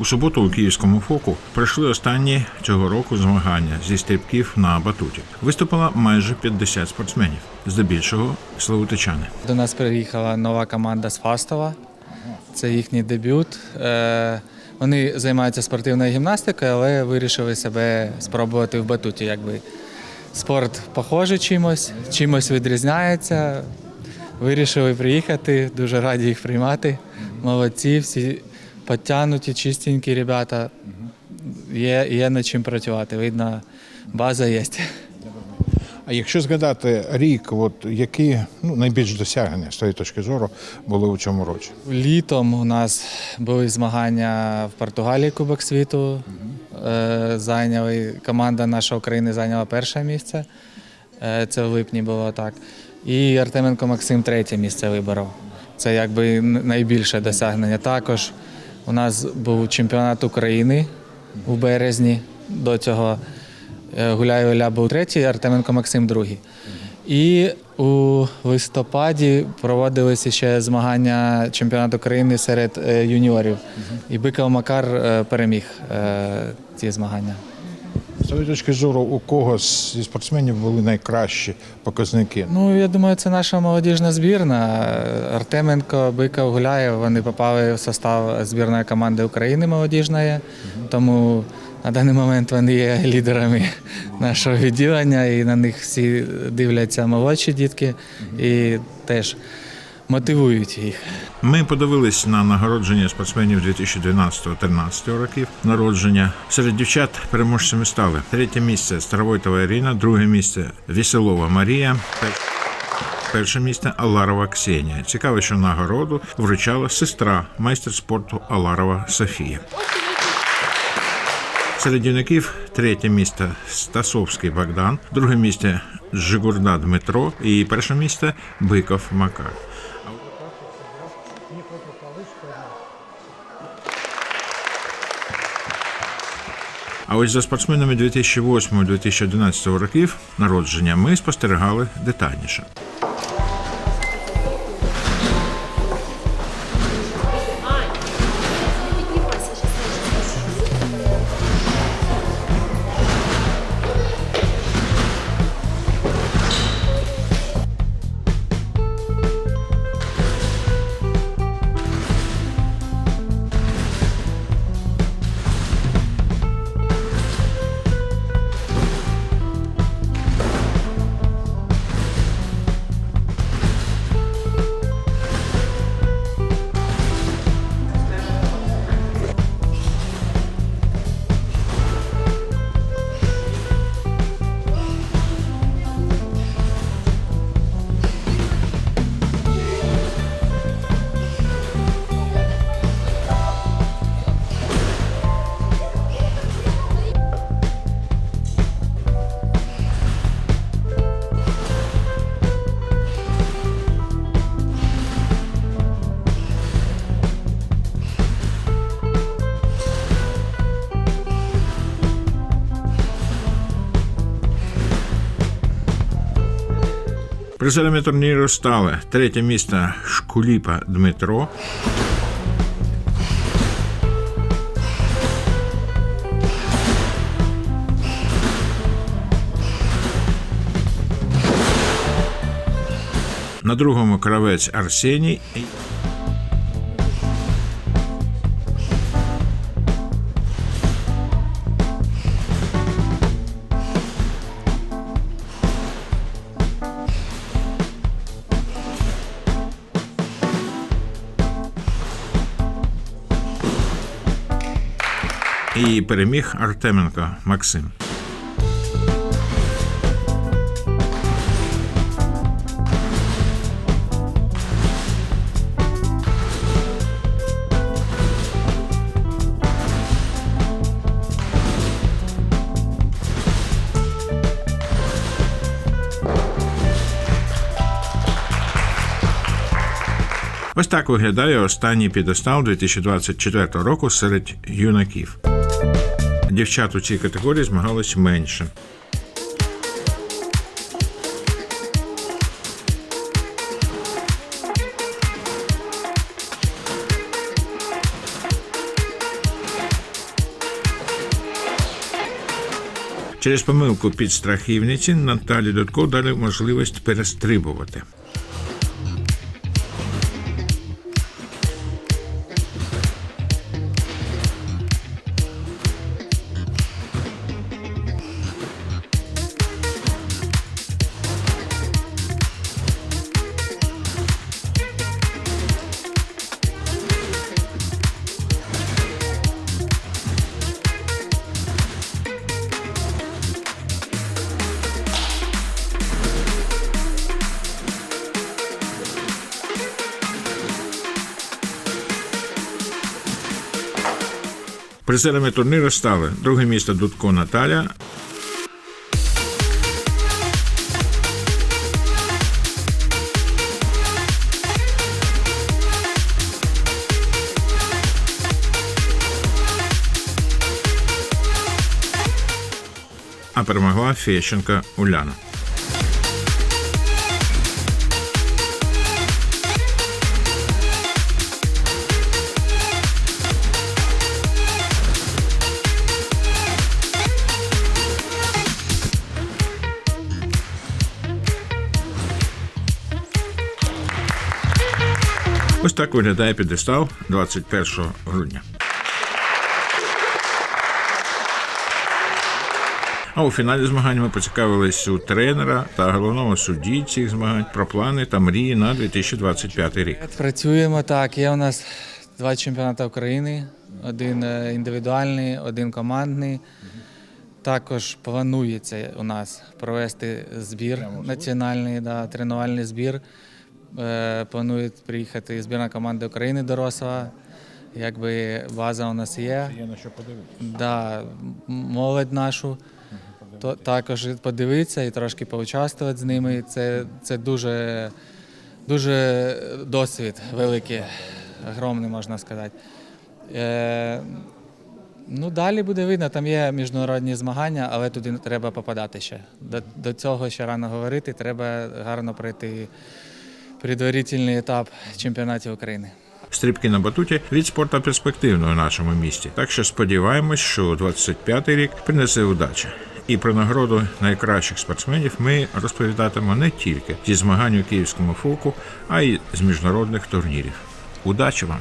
У суботу у київському фоку пройшли останні цього року змагання зі стрибків на батуті. Виступило майже 50 спортсменів, здебільшого славутичани. До нас приїхала нова команда з Фастова. Це їхній дебют. Е, Вони займаються спортивною гімнастикою, але вирішили себе спробувати в батуті. Якби спорт похожий чимось, чимось відрізняється. Вирішили приїхати, дуже раді їх приймати. Молодці, всі підтягнуті, чистенькі ребята. Є, є над чим працювати. Видно, база є. А якщо згадати рік, от які ну, найбільш досягнення з тої точки зору були у цьому році? Літом у нас були змагання в Португалії Кубок світу. Е, Зайняли команда наша України зайняла перше місце. Е, Це в липні було так. І Артеменко Максим третє місце виборов. Це якби найбільше досягнення. Також у нас був чемпіонат України у березні. До цього Е, Гуляй Оля був третій, Артеменко Максим другий. І у листопаді проводилися ще змагання чемпіонату України серед е, юніорів. І Биков Макар е, переміг ці змагання. З точки зору, у кого зі спортсменів були найкращі показники? Ну, я думаю, це наша молодіжна збірна. Артеменко, Биков, Гуляєв. Вони попали в состав збірної команди України молодіжної. Тому на даний момент вони є лідерами нашого відділення, і на них всі дивляться молодші дітки і теж мотивують їх. Ми подивились на нагородження спортсменів 2012-13 років народження. Серед дівчат переможцями стали третє місце Старовойтова Ірина, друге місце Веселова Марія. Перше місце Аларова Ксенія. Цікаво, що нагороду вручала сестра майстер спорту Аларова Софія. Серед юнаків третє місце Стасовський Богдан, друге місце Жигурда Дмитро і перше місце Биков Макар. А ось за спортсменами 2008-2011 років народження ми спостерігали детальніше. Призерами турніру стали третє місце Шкуліпа Дмитро, на другому кравець Арсеній. І переміг Артеменко Максим. Ось так виглядає останній підостав 2024 року серед юнаків дівчат у цій категорії змагалось менше. Через помилку під страхівниці Наталі Дудко дали можливість перестрибувати. Призерами турніру стали друге місце Дудко Наталя, а перемогла Фещенка Уляна. Ось так виглядає підестал 21 грудня. А у фіналі змагань ми поцікавились у тренера та головного судді цих змагань про плани та мрії на 2025 рік. Працюємо так. Є у нас два чемпіонати України: один е, індивідуальний, один командний. Також планується у нас провести збір національний, да, тренувальний збір. Е, Планують приїхати збірна команда України доросла. Якби база у нас є. Є на що подивитися. Да, молодь нашу. То, також подивитися і трошки поучаствувати з ними. Це, це дуже, дуже досвід великий, огромний, можна сказати. Е, ну, далі буде видно, там є міжнародні змагання, але туди треба попадати ще. До, до цього ще рано говорити, треба гарно пройти предварительний етап чемпіонатів України. Стрибки на батуті від спорту перспективного у нашому місті. Так що сподіваємось, що 25-й рік принесе удачі. І про нагороду найкращих спортсменів ми розповідатимемо не тільки зі змагань у київському фоку, а й з міжнародних турнірів. Удачі вам!